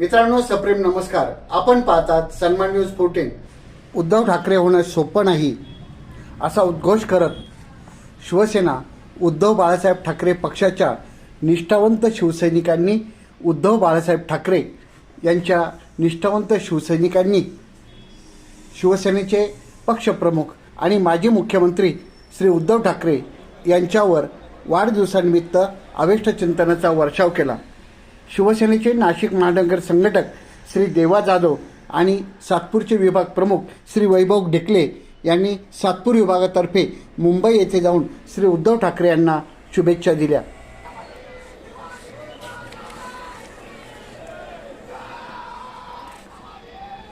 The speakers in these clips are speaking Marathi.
मित्रांनो सप्रेम नमस्कार. आपण पाहतात सन्मान न्यूज फोर्टीन उद्धव ठाकरे होणं सोपं नाही असा उद्घोष करत शिवसेना उद्धव बाळासाहेब ठाकरे पक्षाच्या निष्ठावंत शिवसैनिकांनी उद्धव बाळासाहेब ठाकरे यांच्या निष्ठावंत शिवसैनिकांनी शिवसेनेचे पक्षप्रमुख आणि माजी मुख्यमंत्री श्री उद्धव ठाकरे यांच्यावर वाढदिवसानिमित्त अवेष्ट चिंतनाचा वर्षाव केला. शिवसेनेचे नाशिक महानगर संघटक श्री देवा जाधव आणि सातपूरचे विभाग प्रमुख श्री वैभव ढेकले यांनी सातपूर विभागातर्फे मुंबई येथे जाऊन श्री उद्धव ठाकरे यांना शुभेच्छा दिल्या.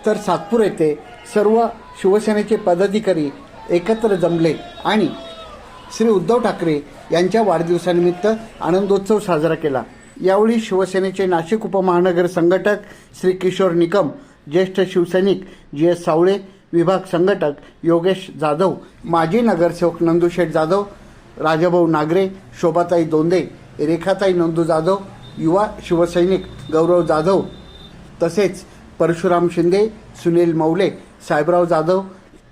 तर सातपूर येथे सर्व शिवसेनेचे पदाधिकारी एकत्र जमले आणि श्री उद्धव ठाकरे यांच्या वाढदिवसानिमित्त आनंदोत्सव साजरा केला. यावेळी शिवसेनेचे नाशिक उपमहानगर संघटक श्री किशोर निकम ज्येष्ठ शिवसैनिक जी एस सावळे विभाग संघटक योगेश जाधव माजी नगरसेवक नंदुशेठ जाधव राजाभाऊ नागरे शोभाताई दोंदे रेखाताई नंदू जाधव युवा शिवसैनिक गौरव जाधव तसेच परशुराम शिंदे सुनील मौले साहेबराव जाधव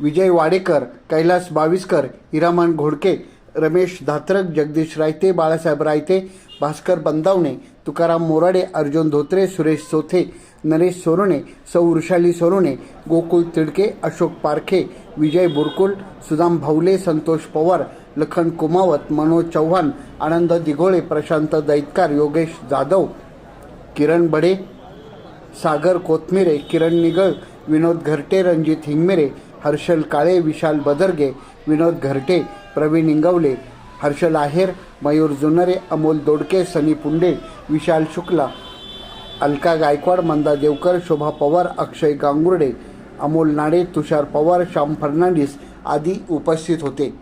विजय वाडेकर कैलास बाविस्कर हिरामन घोडके रमेश धात्रक जगदीश रायते बाळासाहेब रायते भास्कर बंदावणे तुकाराम मोराडे अर्जुन धोत्रे सुरेश सोथे नरेश सोरोणे सौ वृषाली सोरोणे गोकुल तिडके अशोक पारखे विजय बुरकुल सुदाम भावले संतोष पवार लखन कुमावत मनोज चव्हाण आनंद दिघोळे प्रशांत दैतकार योगेश जाधव किरण बडे सागर कोथमिरे किरण निगळ विनोद घरटे रणजित हिंगमिरे हर्षल काळे विशाल बदरगे विनोद घरटे प्रवीण इंगवले हर्षल आहेर मयूर जुनरे अमोल दोडके सनी पुंडे विशाल शुक्ला अलका गायकवाड मंदा देवकर शोभा पवार अक्षय गांगुर्डे अमोल नाडे तुषार पवार श्याम फर्नांडिस आदी उपस्थित होते.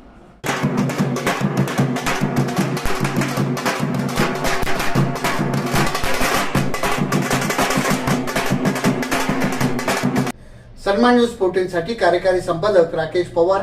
सन्मान न्यूज फोर्टीनसाठी कार्यकारी संपादक राकेश पवार